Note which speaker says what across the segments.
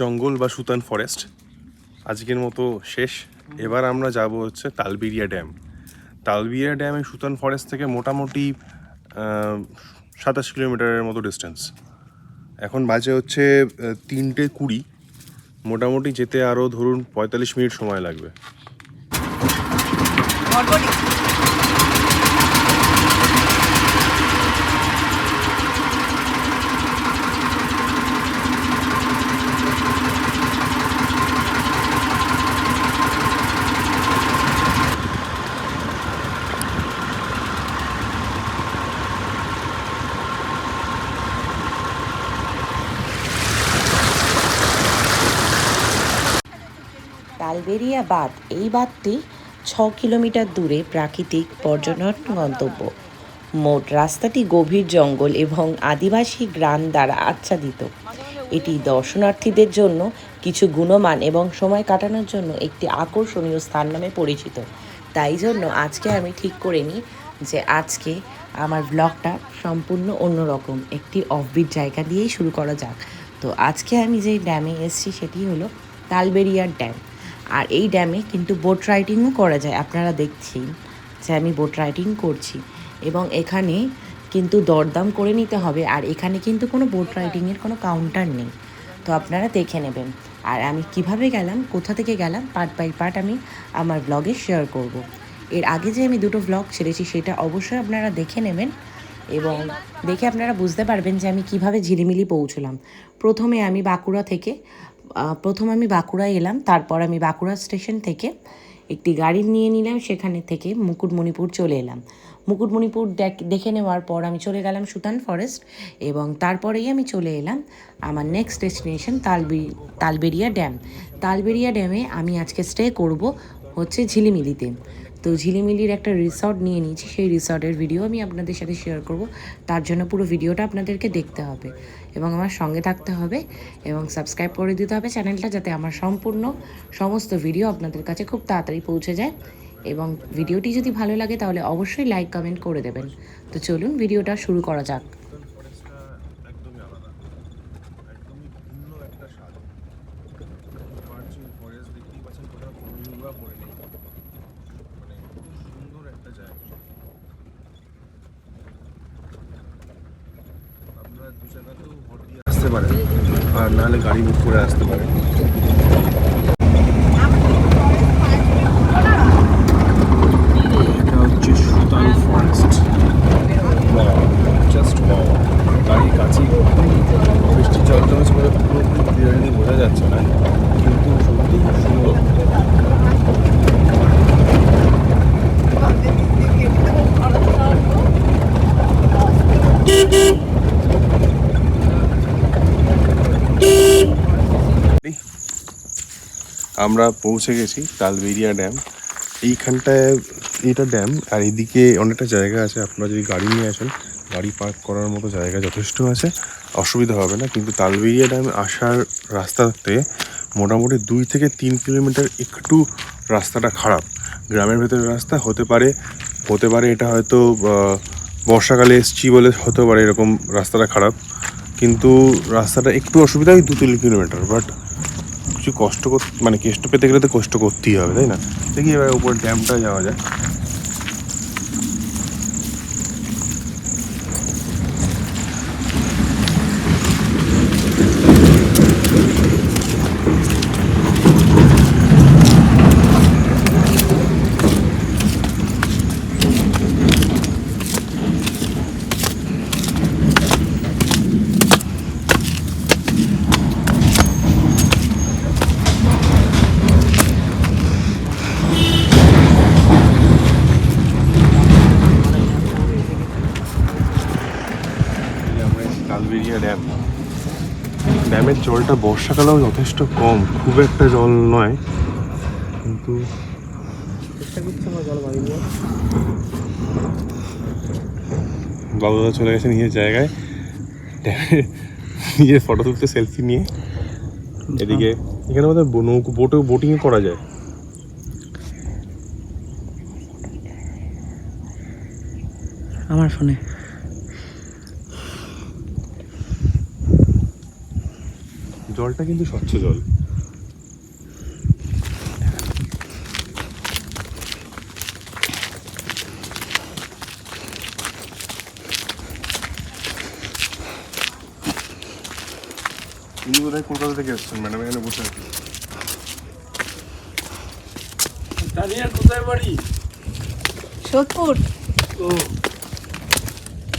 Speaker 1: জঙ্গল বা সুতান ফরেস্ট আজকের মতো শেষ। এবার আমরা যাব হচ্ছে Talberia dam. Talberia dam Sutan forest থেকে মোটামুটি সাতাশ কিলোমিটারের মতো ডিস্টেন্স এখন বাজে হচ্ছে তিনটে কুড়ি। মোটামুটি যেতে আরও ধরুন পঁয়তাল্লিশ মিনিট সময় লাগবে।
Speaker 2: তালবেরিয়া বাঁধ, এই বাঁধটি ছ কিলোমিটার দূরে প্রাকৃতিক পর্যটন গন্তব্য। মোট রাস্তাটি গভীর জঙ্গল এবং আদিবাসী গ্রাম দ্বারা আচ্ছাদিত। এটি দর্শনার্থীদের জন্য কিছু গুণমান এবং সময় কাটানোর জন্য একটি আকর্ষণীয় স্থান নামে পরিচিত। তাই জন্য আজকে আমি ঠিক করে নিই যে আজকে আমার ব্লগটা সম্পূর্ণ অন্যরকম, একটি অফবিট জায়গা দিয়েই শুরু করা যাক। তো আজকে আমি যেই ড্যামে এসেছি সেটি হলো তালবেরিয়ার ড্যাম আর এই ড্যামে কিন্তু বোট রাইডিংও করা যায়। আপনারা দেখছেন যে আমি বোট রাইডিং করছি এবং এখানে কিন্তু দরদাম করে নিতে হবে আর এখানে কিন্তু কোনো বোট রাইডিংয়ের কোনো কাউন্টার নেই। তো আপনারা দেখে নেবেন। আর আমি কীভাবে গেলাম, কোথা থেকে গেলাম পার্ট বাই পার্ট আমি আমার ব্লগে শেয়ার করব। এর আগে যে আমি দুটো ব্লগ ছেড়েছি সেটা অবশ্যই আপনারা দেখে নেবেন এবং দেখে আপনারা বুঝতে পারবেন যে আমি কীভাবে ঝিলিমিলি পৌঁছলাম। প্রথমে আমি বাঁকুড়া থেকে প্রথম আমি বাঁকুড়া এলাম, তারপর আমি বাঁকুড়া স্টেশন থেকে একটি গাড়ি নিয়ে নিলাম, সেখানে থেকে মুকুটমণিপুর চলে এলাম। মুকুটমণিপুর দেখ- নেওয়ার পর আমি চলে গেলাম সুতান ফরেস্ট এবং তারপরেই আমি চলে এলাম আমার নেক্সট ডেস্টিনেশন তালবি, তালবেরিয়া ড্যাম। তালবেরিয়া ড্যামে আমি আজকে স্টে করব হচ্ছে ঝিলিমিলিতে। তো ঝিলিমিলির একটা রিসর্ট নিয়ে নিয়েছি, সেই রিসর্টের ভিডিও আমি আপনাদের সাথে শেয়ার করব। তার জন্য পুরো ভিডিওটা আপনাদেরকে দেখতে হবে। এবং আমার সঙ্গে থাকতে হবে এবং সাবস্ক্রাইব করে দিতে হবে চ্যানেলটা যাতে আমার সম্পূর্ণ সমস্ত ভিডিও আপনাদের কাছে খুব তাড়াতাড়ি পৌঁছে যায়। এবং ভিডিওটি যদি ভালো লাগে তাহলে অবশ্যই লাইক, কমেন্ট করে দেবেন। তো চলুন ভিডিওটা শুরু করা যাক
Speaker 1: ফরেস্টটা একদমই আলাদা একদমই ভিন্ন একটা স্বাদ পার্চিং ফরেস্ট দেখতেই পাচ্ছেন কোথাও বনগুলা পড়ে নেই মানে খুব সুন্দর একটা জায়গা আপনারা দু জায়গাতেও ভোট দিয়ে আসতে পারেন আর নাহলে গাড়ি বুক করে আসতে পারেন এটা হচ্ছে সুতান ফরেস্ট জাস্ট গাড়ির কাছেই বৃষ্টি জল জমেছে বলে পুরোপুরি ক্লিয়ারলি বোঝা যাচ্ছে না কিন্তু সত্যি খুব সুন্দর আমরা পৌঁছে গেছি তালবেরিয়া ড্যাম। এইখানটায় এটা ড্যাম, আর এদিকে অনেকটা জায়গা আছে। আপনারা যদি গাড়ি নিয়ে আসেন, গাড়ি পার্ক করার মতো জায়গা যথেষ্ট আছে। অসুবিধা হবে না, কিন্তু তালবেরিয়া ড্যাম আসার রাস্তাতে মোটামুটি দুই থেকে তিন কিলোমিটার একটু রাস্তাটা খারাপ। গ্রামের ভেতরের রাস্তা হতে পারে হতে পারে এটা হয়তো বর্ষাকালে এসছি বলে হতে পারে এরকম রাস্তাটা খারাপ। কিন্তু রাস্তাটা একটু অসুবিধা, ওই দু তিন কিলোমিটার বাট কিছু কষ্ট মানে কষ্ট পেতে গেলে তো কষ্ট করতেই হবে, তাই না? দেখি এবার উপর ড্যামটা যাওয়া যায় এই আমরা এসেছি কালবেরিয়া ড্যাম ড্যামের জলটা বর্ষাকালেও যথেষ্ট কম। খুব একটা জল নয়, কিন্তু বাবুদা চলে গেছে নিজের জায়গায়। নিজের ফটো তুলতে সেলফি নিয়ে। এদিকে, এখানে বোধহয় নৌকো বোটে বোটিংও করা যায়।
Speaker 2: আমার ফোনে।
Speaker 1: জলটা কিন্তু স্বচ্ছ জল। বোধহয় কলকাতা থেকে এসছেন ম্যাডাম এখানে বসে আছেন।
Speaker 3: তানিয়ার কোথায় বাড়ি?
Speaker 4: সোদপুর।
Speaker 3: ও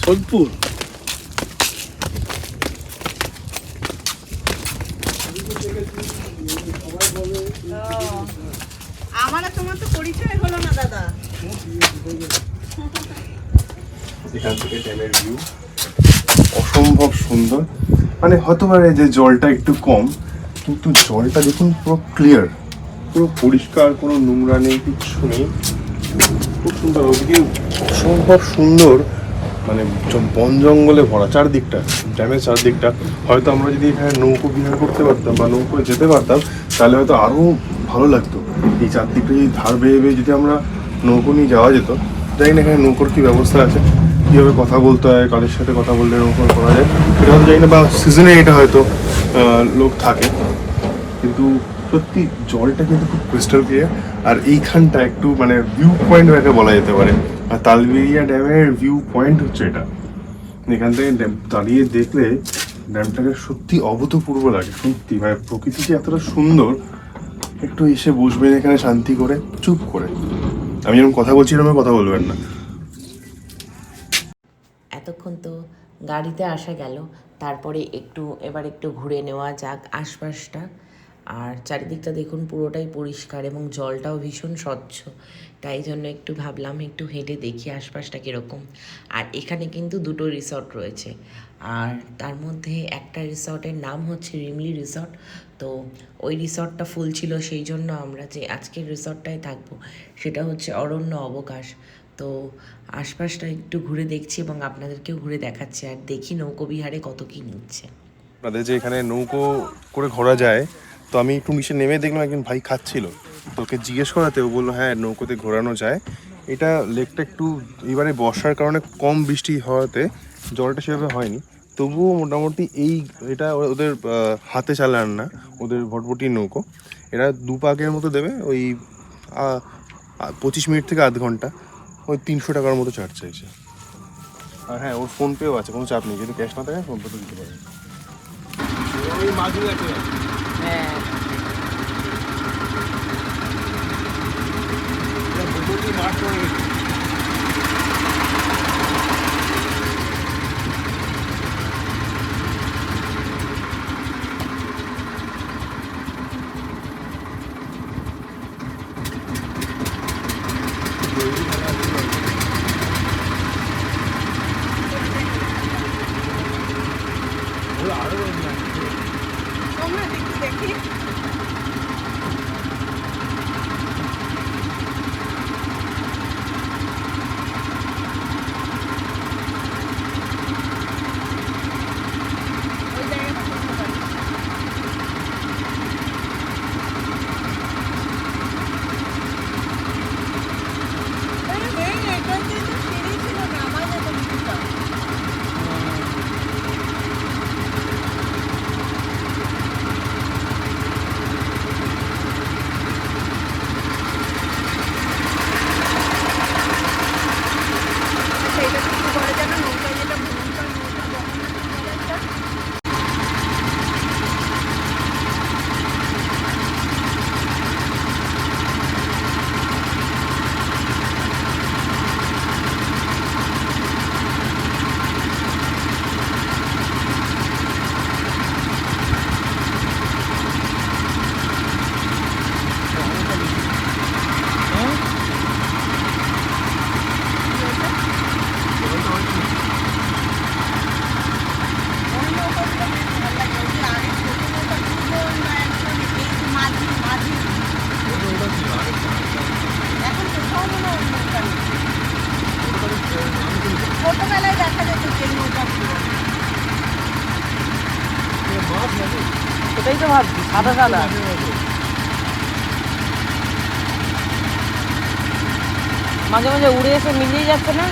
Speaker 3: সোদপুর
Speaker 4: আমার আর তোমার তো পরিচয় হলো না দাদা
Speaker 1: এখান থেকে ড্যামের ভিউ অসম্ভব সুন্দর। মানে হতে পারে যে জলটা একটু কম, কিন্তু জলটা দেখুন পুরো ক্লিয়ার পুরো পরিষ্কার, কোনো নোংরা নেই, কিচ্ছু নেই। খুব সুন্দর ওদিকে, অসম্ভব সুন্দর। মানে বন জঙ্গলে ভরা চারদিকটা, ড্যামের চারদিকটা। হয়তো আমরা যদি এখানে নৌকো বিহার করতে পারতাম বা নৌকোয় যেতে পারতাম, তাহলে হয়তো আরও ভালো লাগতো। এই চারদিকটা যদি ধার বেয়ে বেয়ে যদি আমরা নৌকো নিয়ে যাওয়া যেত, জানি না এখানে নৌকোর কী ব্যবস্থা আছে। কীভাবে কথা বলতে হয়, কাদের সাথে কথা বললে নৌকো করা যায়, সেটা হয়তো জানি না, বা সিজনে এটা হয়তো লোক থাকে। কিন্তু সত্যি জলটা কিন্তু খুব ক্রিস্টাল ক্লিয়ার আর এইখানটা একটু মানে ভিউ পয়েন্ট একে বলা যেতে পারে। আর তালবেরিয়া ড্যামের ভিউ পয়েন্ট হচ্ছে এটা। এখান থেকে ড্যাম- দাঁড়িয়ে দেখলে ড্যামটাকে সত্যি অভূতপূর্ব লাগে, সত্যি। মানে প্রকৃতি যে এতটা সুন্দর, একটু এসে বসবেন এখানে শান্তি করে, চুপ করে। আমি যেরকম কথা বলছি, এরকম কথা বলবেন না।
Speaker 2: এতক্ষণ তো গাড়িতে আসা গেল। তারপরে একটু, এবার একটু ঘুরে নেওয়া যাক আশপাশটা। আর চারিদিকটা দেখুন পুরোটাই পরিষ্কার এবং জলটাও ভীষণ স্বচ্ছ। তাই জন্য একটু ভাবলাম একটু হেঁটে দেখি আশপাশটা কীরকম। আর এখানে কিন্তু দুটো রিসর্ট রয়েছে। আর তার মধ্যে একটা রিসর্টের নাম হচ্ছে রিমলি রিসর্ট। তো ওই রিসর্টটা ফুল ছিল সেই জন্য আমরা যে আজকের রিসর্টটায় থাকব, সেটা হচ্ছে অরণ্য অবকাশ। তো আশপাশটা একটু ঘুরে দেখছি এবং আপনাদেরকেও ঘুরে দেখাচ্ছি আর দেখি নৌকোবিহারে কত কি নিচ্ছে।
Speaker 1: আপনাদের যে এখানে নৌকো করে ঘোরা যায়, তো আমি একটু নিচে নেমে দেখলাম একজন ভাই খাচ্ছিল। তো ওকে জিজ্ঞেস করাতে ও বলল হ্যাঁ নৌকোতে ঘোরানো যায়। এটা লেকটা একটু এবারে বর্ষার কারণে কম বৃষ্টি হওয়াতে জলটা সেভাবে হয়নি। তবুও মোটামুটি এই এটা ওদের হাতে চালান না, ওদের ভটভটি নৌকো। এরা দু পাকের মতো দেবে, ওই পঁচিশ মিনিট থেকে আধ ঘণ্টা। ওই তিনশো টাকার মতো চার্জ চাইছে। আর হ্যাঁ ওর ফোনপেও আছে কোনো চাপ নেই যদি ক্যাশ না থাকে ফোনপে তো দিতে পারে।
Speaker 3: ওই মাঝে আছে। মাঠ পড়ে গেছে?
Speaker 5: সাদা সাদা মাঝে মাঝে উড়ে এসে মিলিয়ে যাচ্ছে না?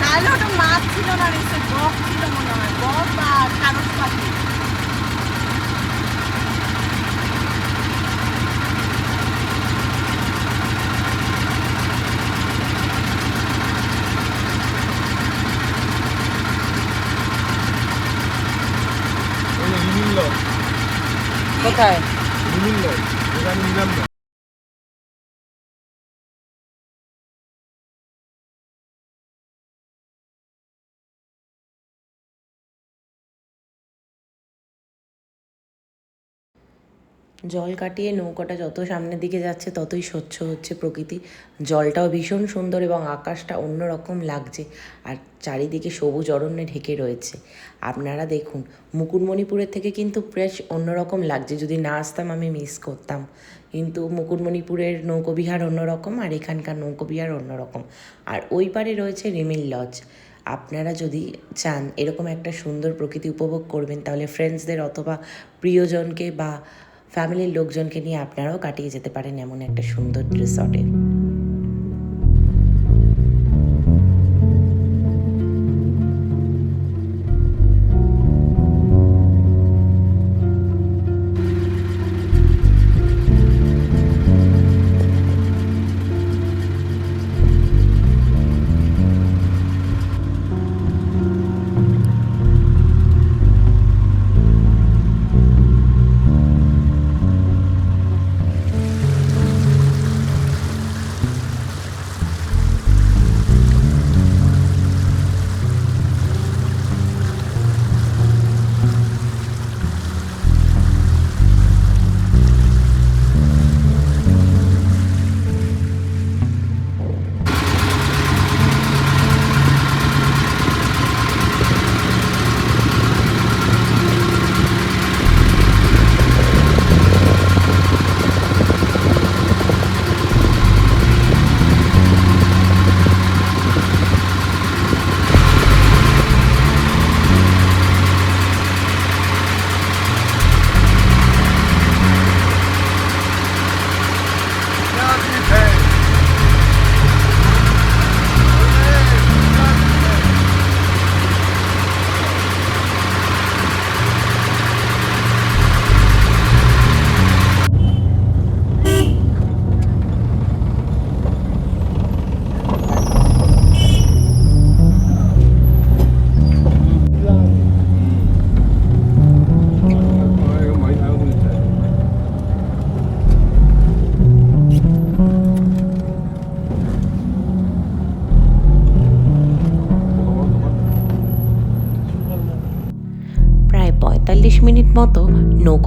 Speaker 4: তাহলে ওটা মাছ ছিল না বক ছিল মনে হয়। বক বা কাগজ পাখি
Speaker 3: ওই যে রিমিল লজ
Speaker 5: কোথায়?
Speaker 2: জল কাটিয়ে নৌকাটা যত সামনের দিকে যাচ্ছে ততই স্বচ্ছ হচ্ছে প্রকৃতি। জলটাও ভীষণ সুন্দর এবং আকাশটা অন্যরকম লাগছে আর চারিদিকে সবুজ অরণ্যে ঢেকে রয়েছে। আপনারা দেখুন, মুকুটমণিপুরের থেকে কিন্তু বেশ অন্যরকম লাগছে। যদি না আসতাম আমি মিস করতাম। কিন্তু মুকুটমণিপুরের নৌকোবিহার অন্যরকম আর এখানকার নৌকোবিহার অন্যরকম। আর ওই পারে রয়েছে রিমিল লজ। আপনারা যদি চান এরকম একটা সুন্দর প্রকৃতি উপভোগ করবেন, তাহলে ফ্রেন্ডসদের অথবা প্রিয়জনকে বা ফ্যামিলির লোকজনকে নিয়ে আপনারাও কাটিয়ে যেতে পারেন এমন একটা সুন্দর রিসর্টে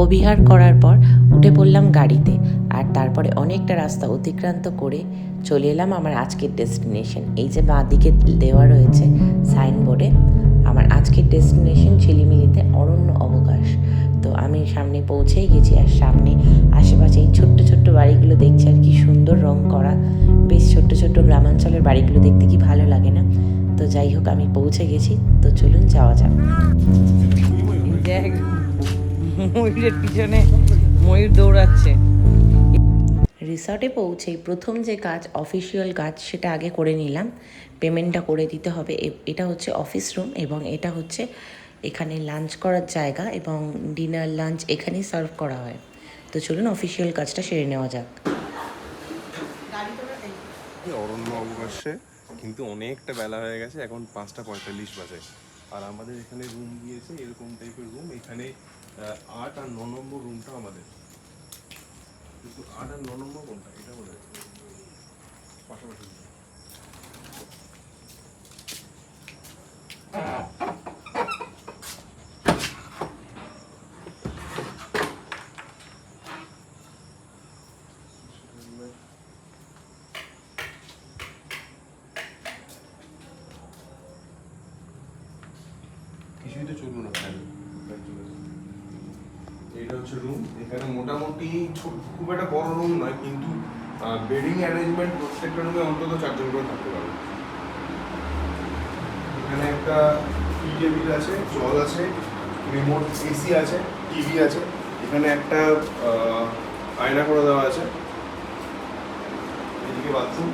Speaker 2: নৌকোবিহার করার পর উঠে পড়লাম গাড়িতে আর তারপরে অনেকটা রাস্তা অতিক্রান্ত করে চলে এলাম আমার আজকের ডেস্টিনেশন। এই যে বাঁ দিকে দেওয়া রয়েছে সাইনবোর্ডে, আমার আজকের ডেস্টিনেশন ঝিলিমিলিতে অরণ্য অবকাশ। তো আমি সামনে পৌঁছেই গেছি আর সামনে আশেপাশে এই ছোট্ট ছোট্ট বাড়িগুলো দেখছি আর কি সুন্দর রং করা। বেশ ছোট্ট ছোট্ট গ্রামাঞ্চলের বাড়িগুলো দেখতে কি ভালো লাগে না? তো যাই হোক, আমি পৌঁছে গেছি। তো চলুন যাওয়া যাক।
Speaker 5: দেখ। ময়ূরের পিছনে ময়ূর দৌড়াচ্ছে।
Speaker 2: রিসর্টে পৌঁছেই প্রথম যে কাজ অফিসিয়াল কাজ সেটা আগে করে নিলাম। পেমেন্টটা করে দিতে হবে। এটা হচ্ছে অফিস রুম এবং এটা হচ্ছে এখানে লাঞ্চ করার জায়গা এবং ডিনার লাঞ্চ এখানেই সার্ভ করা হয়। তো চলুন অফিসিয়াল কাজটা সেরে নেওয়া যাক।
Speaker 1: অরণ্য অবকাশে কিন্তু অনেকটা বেলা হয়ে গেছে এখন পাঁচটা পঁয়তাল্লিশ বাজে। আর আমাদের এখানে রুম দিয়েছে এরকম টাইপের রুম এখানে আট আর ন নম্বর রুমটা আমাদের। কিন্তু আট আর ন নম্বর কোনটা এটা বলে পাশাপাশি। কিছুই তো চলল না। হচ্ছে রুম এখানে মোটামুটি ছোট, খুব একটা বড় রুম নয়, কিন্তু বেডিং অ্যারেঞ্জমেন্ট প্রত্যেকটা রুমে অন্তত চারজন করে থাকতে পারবে। এখানে একটা টেবিল আছে, জল আছে রিমোট এসি আছে টিভি আছে, এখানে একটা আয়না করে দেওয়া আছে। এদিকে বাথরুম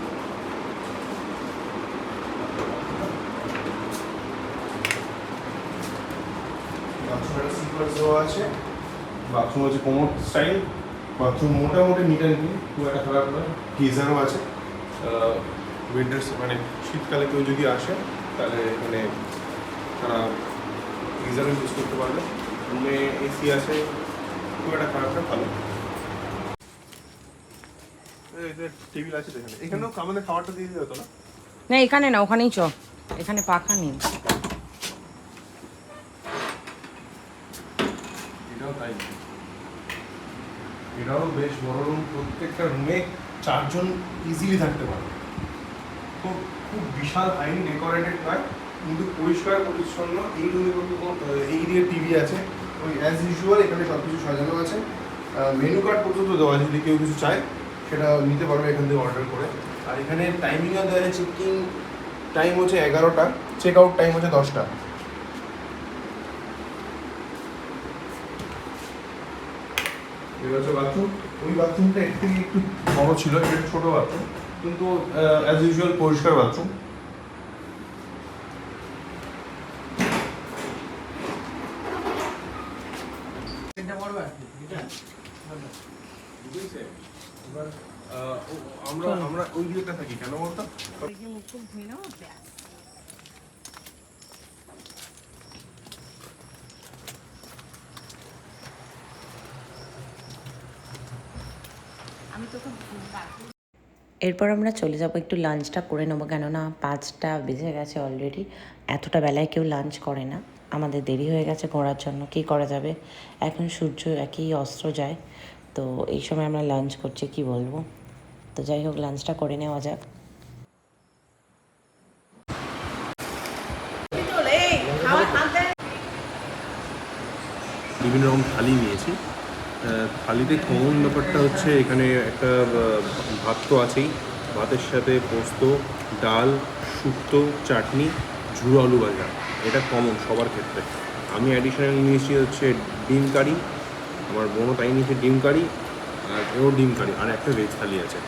Speaker 1: বাথরুমের দেওয়া আছে। বাথরুম হচ্ছে কোমর স্টাইল বাথরুম মোটামুটি নিট অ্যান্ড ক্লিন খুব একটা খারাপ নয়। গিজারও আছে। উইন্টার্স মানে শীতকালে কেউ যদি আসে তাহলে এখানে তারা গিজারও ইউজ করতে পারবে। রুমে এসি আছে খুব একটা খারাপ না ভালো। টেবিল আছে এখানে। এখানেও আমাদের খাবারটা দিয়ে দিতে হতো না?
Speaker 5: না এখানে না ওখানেই চ। এখানে পাখা নেই।
Speaker 1: এটাও তাই। এটাও বেশ বড় রুম প্রত্যেকটা রুমে চারজন ইজিলি থাকতে পারে খুব খুব বিশাল হাইলি ডেকোরেটেড নয়, কিন্তু পরিষ্কার, পরিচ্ছন্ন, এই রুমে এই দিকে টিভি আছে, ওই অ্যাজ ইউজুয়াল এখানে সব কিছু সাজানো আছে। মেনু কার্ড পর্যন্ত দেওয়া আছে, যদি কেউ কিছু চায়, সেটা নিতে পারবে এখান থেকে অর্ডার করে। আর এখানে টাইমিংও দেওয়া আছে চেক ইন টাইম হচ্ছে এগারোটা চেক আউট টাইম হচ্ছে দশটা। এটা হচ্ছে বাথরুম ওই বাথরুমটা একটু বড় ছিল, এটা একটু ছোট বাথরুম কিন্তু অ্যাজ ইউজুয়াল পরিষ্কার বাথরুম এবার আহ, ও- আমরা আমরা ওই দিকটা থাকি কেন বলতো
Speaker 2: এরপর আমরা চলে যাব, একটু লাঞ্চটা করে নেব, কেননা পাঁচটা বেজে গেছে অলরেডি এতটা বেলায় কেউ লাঞ্চ করে না। আমাদের দেরি হয়ে গেছে ঘোরার জন্য, কী করা যাবে? এখন সূর্য একই অস্ত্র যায়, তো এই সময় আমরা লাঞ্চ করছি, কি বলব? তো যাই হোক লাঞ্চটা করে নেওয়া যাক।
Speaker 1: বিভিন্ন রকম থালি নিয়েছি। থালিতে কমন ব্যাপারটা হচ্ছে? এখানে একটা ভাত তো আছেই। ভাতের সাথে পোস্ত, ডাল, শুক্তো, চাটনি, ঝুড়ো আলু ভাজা। এটা কমন সবার ক্ষেত্রে। আমি অ্যাডিশনাল নিয়েছি হচ্ছে ডিম কারি। আমার বোনও তাই নিয়েছে ডিম কারি আর ওর ডিম কারি। আর একটা ভেজ থালি আছে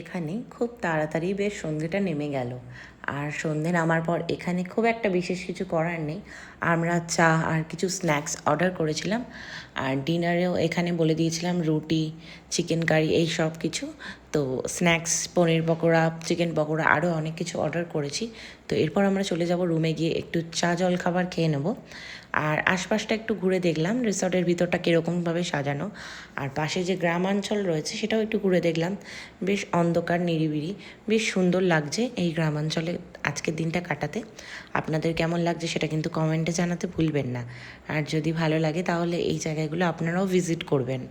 Speaker 2: এখানে খুব তাড়াতাড়ি বেশ সন্ধেটা নেমে গেল। আর সন্ধে নামার পর এখানে খুব একটা বিশেষ কিছু করার নেই। আমরা চা আর কিছু স্ন্যাক্স অর্ডার করেছিলাম। আর ডিনারেও এখানে বলে দিয়েছিলাম রুটি, চিকেন কারি, এই সব কিছু। তো স্ন্যাক্স পনির পকোড়া চিকেন পকোড়া আরও অনেক কিছু অর্ডার করেছি। তো এরপর আমরা চলে যাব রুমে গিয়ে একটু চা জল খাবার খেয়ে নেব। আর আশপাশটা একটু ঘুরে দেখলাম রিসর্টের ভিতরটা কীরকমভাবে সাজানো। আর পাশে যে গ্রামাঞ্চল রয়েছে সেটাও একটু ঘুরে দেখলাম। বেশ অন্ধকার, নিরিবিলি, বেশ সুন্দর লাগছে এই গ্রামাঞ্চলে আজকের দিনটা কাটাতে। আপনাদের কেমন লাগছে সেটা কিন্তু কমেন্টে জানাতে ভুলবেন না। আর যদি ভালো লাগে তাহলে এই জায়গাগুলো আপনারাও ভিজিট করবেন।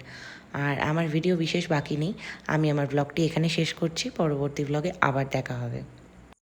Speaker 2: আর আমার ভিডিও বিশেষ বাকি নেই। আমি আমার ব্লগটি এখানে শেষ করছি। পরবর্তী ব্লগে আবার দেখা হবে।